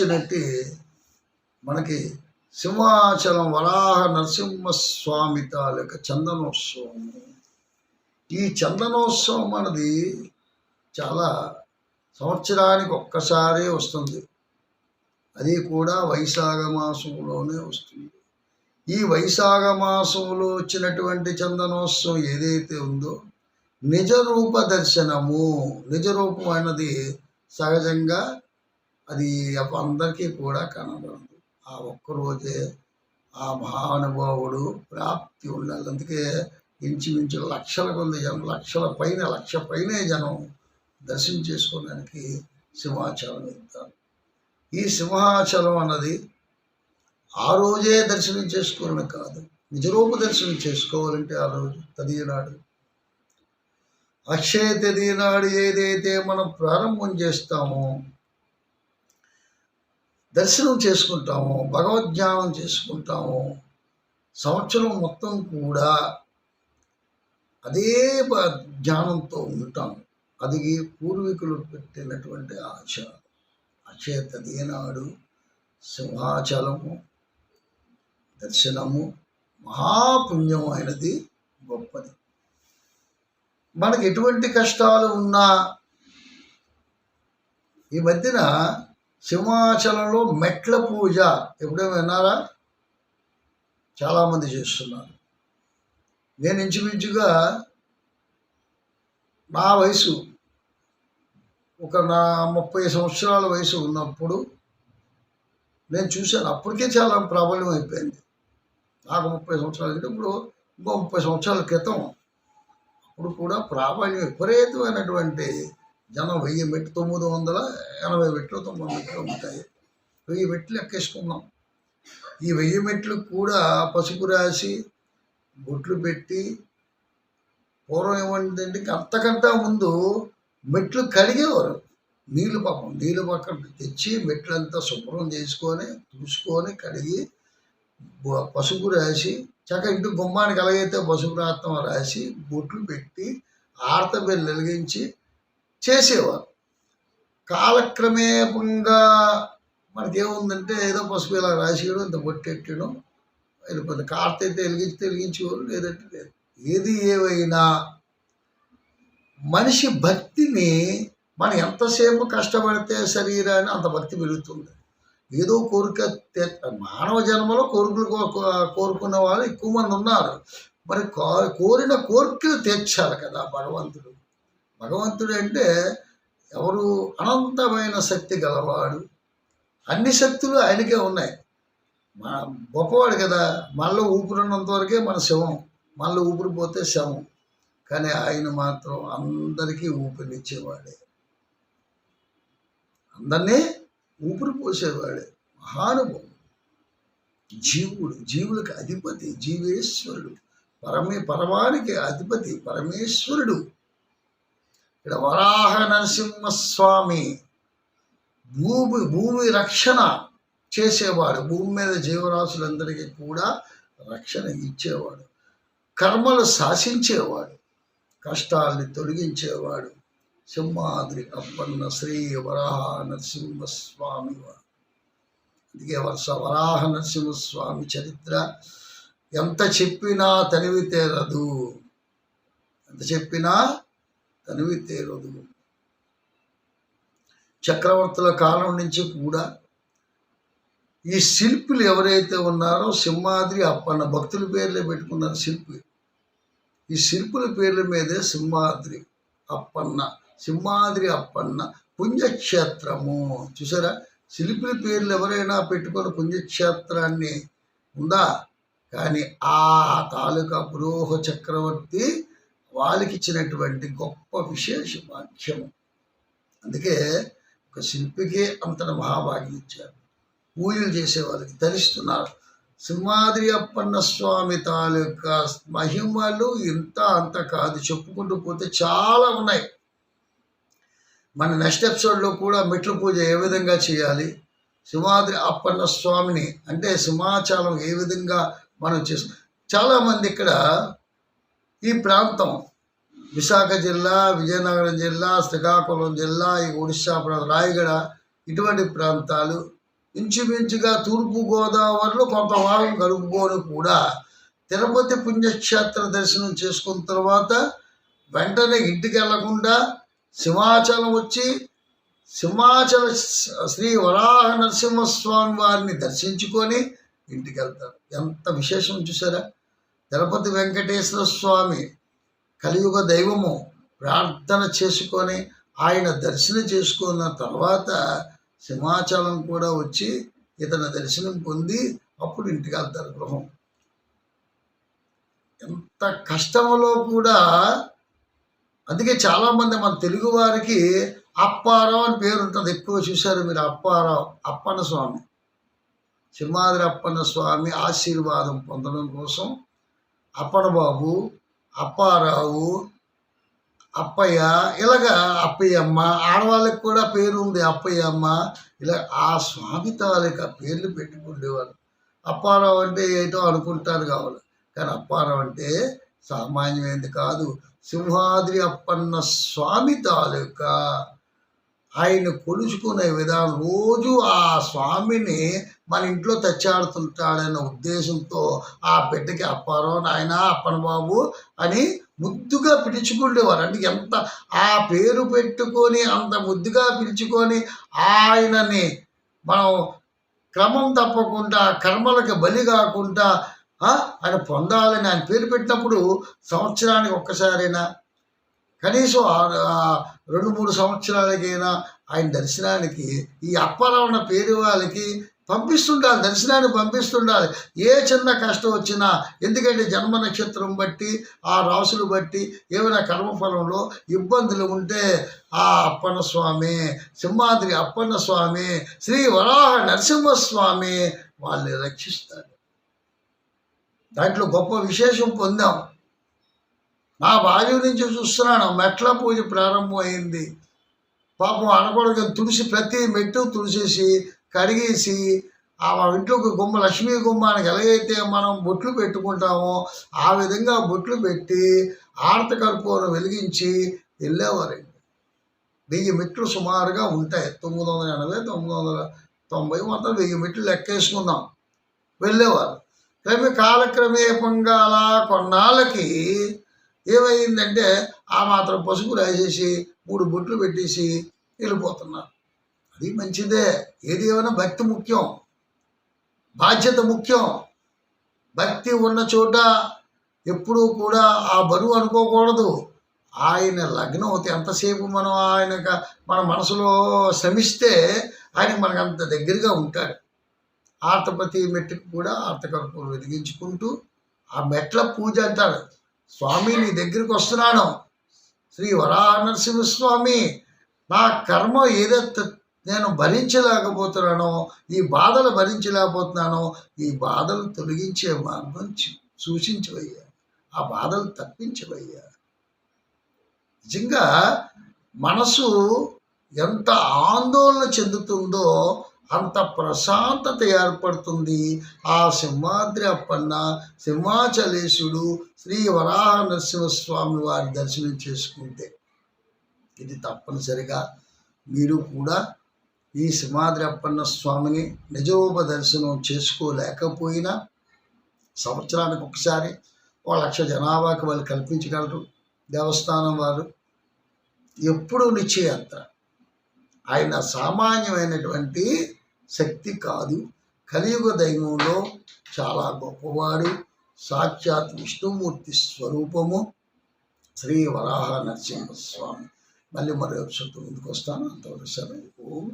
వచ్చినట్టు మనకి సింహాచలం వరాహ నరసింహస్వామి తాలూక చందనోత్సవం. ఈ చందనోత్సవం అనేది చాలా సంవత్సరానికి ఒక్కసారే వస్తుంది. అది కూడా వైశాఖ మాసంలోనే వస్తుంది. ఈ వైశాఖ మాసంలో వచ్చినటువంటి చందనోత్సవం ఏదైతే ఉందో నిజ రూప దర్శనము. నిజ రూపం సహజంగా అది అందరికీ కూడా కనబడదు. ఆ ఒక్కరోజే ఆ మహానుభావుడు ప్రాప్తి ఉండాలి అందుకే ఇంచుమించు లక్షల కొద్ది జనం లక్షల పైన లక్ష పైనే జనం దర్శనం చేసుకోవడానికి సింహాచలం ఇద్దాం ఈ సింహాచలం అన్నది ఆ రోజే దర్శనం చేసుకోవడం కాదు నిజరూప దర్శనం చేసుకోవాలంటే ఆ రోజు తదియనాడు అక్షయ తదియనాడు ఏదైతే మనం ప్రారంభం చేస్తామో దర్శనం చేసుకుంటాము భగవద్జ్ఞానం చేసుకుంటాము. సంవత్సరం మొత్తం కూడా అదే జ్ఞానంతో ధ్యానంతో ఉంటాం. అది పూర్వీకులు పెట్టినటువంటి ఆచారం అక్షయ నాడు సింహాచలము దర్శనము మహాపుణ్యమైనది గొప్పది. మనకి ఎటువంటి కష్టాలు ఉన్నా ఈ మధ్యన సింహాచలంలో మెట్ల పూజ ఎప్పుడే విన్నారా? చాలామంది చేస్తున్నారు. నేను ఇంచుమించుగా నా వయసు ఒక నా ముప్పై సంవత్సరాల వయసు ఉన్నప్పుడు నేను చూశాను. అప్పటికే చాలా ప్రాబల్యం అయిపోయింది. నాకు ముప్పై సంవత్సరాలు అంటే ఇప్పుడు ఇంకో ముప్పై సంవత్సరాల క్రితం అప్పుడు కూడా ప్రాబల్యం విపరీతమైనటువంటి జనం వెయ్యి మెట్లు తొమ్మిది వందల ఎనభై మెట్లు తొమ్మిది మెట్లు ఉంటాయి. వెయ్యి మెట్లు ఎక్కేసుకున్నాం ఈ వెయ్యి మెట్లు కూడా పసుపు రాసి గుట్లు పెట్టి పూర్వం ఏమంటుందంటే అంతకంటే ముందు మెట్లు కడిగేవారు. నీళ్ళు పాపం నీళ్ళు పక్కన తెచ్చి మెట్లంతా శుభ్రం చేసుకొని చూసుకొని కడిగి పసుపు రాసి చక్క ఇంటి గుమ్మానికి ఎలాగైతే పసుపు రాత్తం రాసి బొట్లు పెట్టి ఆడత బెల్లు వెలిగించి చేసేవారు. కాలక్రమేపంగా మనకేముందంటే ఏదో పసుపు ఇలా రాసేయడం ఇంత బొట్టెట్టడం వెళ్ళిపోయింది కార్త అయితే వెలిగించి వెలిగించేవారు లేదంటే లేదు. ఏది ఏవైనా మనిషి భక్తిని మనం ఎంతసేపు కష్టపడితే శరీరాన్ని అంత భక్తి పెరుగుతుంది. ఏదో కోరిక మానవ జన్మలో కోరికలు కోరుకున్న కోరుకునే వాళ్ళు ఎక్కువ మంది ఉన్నారు. మరి కోరిన కోరికలు తీర్చాలి కదా భగవంతుడు. భగవంతుడు అంటే ఎవరు అనంతమైన శక్తి గలవాడు? అన్ని శక్తులు ఆయనకే ఉన్నాయి. మా గొప్పవాడు కదా మనలో ఊపిరినంత వరకే మన శవం మనలో ఊపిరి పోతే శవం. కానీ ఆయన మాత్రం అందరికీ ఊపిరినిచ్చేవాడే. అందరినీ ఊపిరి పోసేవాడే మహానుభవం జీవుడు జీవులకు అధిపతి జీవేశ్వరుడు. పరమే పరమానికి అధిపతి పరమేశ్వరుడు. ఇక్కడ వరాహ నరసింహస్వామి భూమి భూమి రక్షణ చేసేవాడు. భూమి మీద జీవరాశులందరికీ కూడా రక్షణ ఇచ్చేవాడు. కర్మలు శాసించేవాడు. కష్టాల్ని తొలగించేవాడు. సింహాద్రి అప్పన్న శ్రీ వరాహ నరసింహస్వామి వారు అందుకే వర్ష వరాహ నరసింహస్వామి చరిత్ర. ఎంత చెప్పినా తనివి ఎంత చెప్పినా తనివి తేరదు చక్రవర్తుల కాలం నుంచి కూడా ఈ శిల్పులు ఎవరైతే ఉన్నారో సింహాద్రి అప్పన్న భక్తుల పేర్లే పెట్టుకున్నారు శిల్పి ఈ శిల్పుల పేర్ల మీదే సింహాద్రి అప్పన్న సింహాద్రి అప్పన్న పుణ్యక్షేత్రము. చూసారా? శిల్పుల పేర్లు ఎవరైనా పెట్టుకొని పుణ్యక్షేత్రాన్ని ఉందా? కానీ ఆ తాలూకా పురోహ చక్రవర్తి వాళ్ళకి ఇచ్చినటువంటి గొప్ప విశేష భాగ్యము అందుకే ఒక శిల్పికే అంతటి మహాభాగ్యం ఇచ్చారు. పూజలు చేసే వాళ్ళకి ధరిస్తున్నారు. సింహాద్రి అప్పన్న స్వామి తాలూకా మహిమలు ఇంత అంత కాదు. చెప్పుకుంటూ పోతే చాలా ఉన్నాయి. మన నెక్స్ట్ ఎపిసోడ్లో కూడా మెట్ల పూజ ఏ విధంగా చేయాలి? సింహాద్రి అప్పన్న స్వామిని అంటే సింహాచలం ఏ విధంగా మనం చేస్తాం చాలామంది ఇక్కడ ఈ ప్రాంతం విశాఖ జిల్లా విజయనగరం జిల్లా శ్రీకాకుళం జిల్లా ఈ ఒడిశా ప్రాంతం రాయగడ ఇటువంటి ప్రాంతాలు ఇంచుమించుగా తూర్పు గోదావరిలో కొంత భాగం కలుపుకొని కూడా తిరుపతి పుణ్యక్షేత్ర దర్శనం చేసుకున్న తర్వాత వెంటనే ఇంటికి వెళ్ళకుండా సింహాచలం వచ్చి సింహాచల శ్రీ వరాహ నరసింహస్వామి వారిని దర్శించుకొని ఇంటికి వెళ్తారు ఎంత విశేషం చూసారా? తిరుపతి వెంకటేశ్వర స్వామి కలియుగ దైవము ప్రార్థన చేసుకొని ఆయన దర్శనం చేసుకున్న తర్వాత సింహాచలం కూడా వచ్చి ఇతని దర్శనం పొంది అప్పుడు ఇంటికి వెళ్తారు గృహం. ఎంత కష్టంలో కూడా అందుకే చాలామంది మన తెలుగు వారికి అప్పారావు అని పేరు ఉంటుంది. ఎక్కువ చూశారు మీరు అప్పారావు అప్పన్న స్వామి సింహాద్రి అప్పన్న స్వామి ఆశీర్వాదం పొందడం కోసం అప్పనబాబు అప్పారావు అప్పయ్య ఇలాగా అప్పయ్యమ్మ ఆడవాళ్ళకి కూడా పేరు ఉంది అప్పయ్యమ్మ. ఇలా ఆ స్వామి తాలూకా పేర్లు పెట్టుకుండేవారు అప్పారావు అంటే ఏటో అనుకుంటారు కావాలి. కానీ అప్పారావు అంటే సామాన్యమైనది కాదు. సింహాద్రి అప్పన్న స్వామి తాలూకా ఆయన కొలుచుకునే విధానం రోజు ఆ స్వామిని మన ఇంట్లో తెచ్చాడుతుంటాడనే ఉద్దేశంతో ఆ బిడ్డకి అప్పారావు నాయన అప్పన బాబు అని ముద్దుగా పిలుచుకుండేవారు అంటే ఎంత ఆ పేరు పెట్టుకొని అంత ముద్దుగా పిలుచుకొని ఆయనని మనం క్రమం తప్పకుండా కర్మలకు బలి కాకుండా ఆయన పొందాలని ఆయన పేరు పెట్టినప్పుడు సంవత్సరానికి ఒక్కసారైనా కనీసం రెండు మూడు సంవత్సరాలకైనా ఆయన దర్శనానికి ఈ అప్పారావున్న పేరు వాళ్ళకి పంపిస్తుండాలి దర్శనాన్ని పంపిస్తుండాలి. ఏ చిన్న కష్టం వచ్చినా ఎందుకంటే జన్మ నక్షత్రం బట్టి ఆ రాసులు బట్టి ఏమైనా కర్మఫలంలో ఇబ్బందులు ఉంటే ఆ అప్పన్న స్వామి సింహాద్రి అప్పన్న స్వామి శ్రీ వరాహ నరసింహస్వామి వాళ్ళని రక్షిస్తాడు దాంట్లో గొప్ప విశేషం పొందాం. నా భార్య నుంచి చూస్తున్నాను. మెట్ల పూజ ప్రారంభమైంది. పాపం అనకూడదు తుడిసి ప్రతి మెట్టు తుడిసేసి కడిగేసి ఆ ఇంట్లోకి గుమ్మ లక్ష్మీ గుమ్మానికి ఎలాగైతే మనం బొట్లు పెట్టుకుంటామో ఆ విధంగా బొట్లు పెట్టి ఆర్త కర్పూరం వెలిగించి వెళ్ళేవారండి. వెయ్యి మెట్లు సుమారుగా ఉంటాయి. తొమ్మిది వందల ఎనభై తొమ్మిది వందల తొంభై మొత్తం వెయ్యి మెట్లు లెక్కేసుకుందాం వెళ్ళేవారు. క్రమే కాలక్రమేపంగా అలా కొన్నాళ్ళకి ఏమైందంటే ఆ మాత్రం పసుపు రాసేసి మూడు బొట్లు పెట్టేసి వెళ్ళిపోతున్నారు. అది మంచిదే. ఏది ఏమైనా భక్తి ముఖ్యం. బాధ్యత ముఖ్యం. భక్తి ఉన్న చోట ఎప్పుడూ కూడా ఆ బరువు అనుకోకూడదు. ఆయన లగ్నం అవుతే ఎంతసేపు మనం ఆయన మన మనసులో శ్రమిస్తే ఆయన మనకు అంత దగ్గరగా ఉంటాడు. ఆర్తపతి మెట్టుకు కూడా ఆర్తకర్పూరం వెలిగించుకుంటూ ఆ మెట్ల పూజ అంటారు. స్వామి నీ దగ్గరికి వస్తున్నాను. శ్రీ వరాహ నరసింహస్వామి నా కర్మ ఏదైతే నేను భరించలేకపోతున్నానో ఈ బాధలు భరించలేకపోతున్నానో ఈ బాధలు తొలగించే మార్గం సూచించవయ్యా. ఆ బాధలు తప్పించవయ్యా. నిజంగా మనసు ఎంత ఆందోళన చెందుతుందో అంత ప్రశాంతత ఏర్పడుతుంది. ఆ సింహాద్రి అప్పన్న సింహాచలేశుడు శ్రీ వరాహ నరసింహస్వామి వారి దర్శనం చేసుకుంటే ఇది తప్పనిసరిగా మీరు కూడా ఈ సింహాద్రి అప్పన్న స్వామిని నిజోప దర్శనం చేసుకోలేకపోయినా సంవత్సరానికి ఒకసారి ఒక లక్ష జనాభాకి వాళ్ళు కల్పించగలరు. దేవస్థానం వారు ఎప్పుడూ నిశ్చయాత్ర ఆయన సామాన్యమైనటువంటి శక్తి కాదు. కలియుగ దైవంలో చాలా గొప్పవాడు సాక్షాత్ విష్ణుమూర్తి స్వరూపము శ్రీ వరాహ నరసింహస్వామి. మళ్ళీ మరో ఎపిసోడ్తో ముందుకు వస్తాను అంతవరకు సరే ఓం